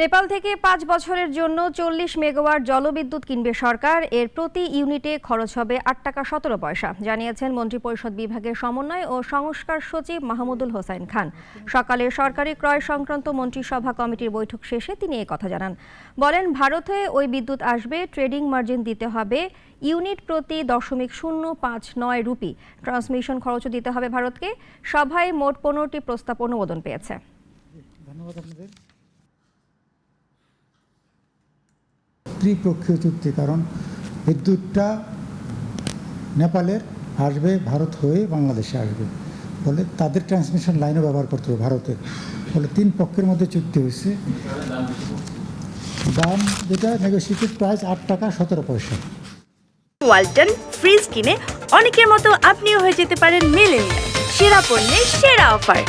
নেপাল থেকে পাঁচ বছরের জন্য চল্লিশ মেগাওয়াট জলবিদ্যুৎ কিনবে সরকার। এর প্রতি ইউনিটে খরচ হবে আট টাকা সতেরো পয়সা। জানিয়েছেন মন্ত্রিপরিষদ বিভাগের সমন্বয় ও সংস্কার সচিব মাহমুদুল হোসাইন খান। সকালে সরকারি ক্রয় সংক্রান্ত মন্ত্রিসভা কমিটির বৈঠক শেষে তিনি এ কথা জানান। বলেন, ভারতে ওই বিদ্যুৎ আসবে, ট্রেডিং মার্জিন দিতে হবে, ইউনিট প্রতি দশমিক শূন্য পাঁচ নয় রুপি। ট্রান্সমিশন খরচও দিতে হবে ভারতকে। সভায় মোট পনেরোটি প্রস্তাব অনুমোদন পেয়েছে। ধন্যবাদ আপনাদের। ত্রিপক্ষীয় চুক্তি কারণ বিদ্যুৎটা নেপালের আসবে, ভারত হয়ে বাংলাদেশে আসবে। ফলে তাদের ট্রান্সমিশন লাইনও ব্যবহার করতে হবে ভারতের ফলে তিন পক্ষের মধ্যে চুক্তি হয়েছে। দাম যেটা নেগোসিয়েটেড প্রাইস আট টাকা সতেরো পয়সা। ওয়ালটন ফ্রিজ কিনে অনেকের মতো আপনিও হয়ে যেতে পারেন মিলেনিয়াল। সেরা পণ্যের সেরা অফার।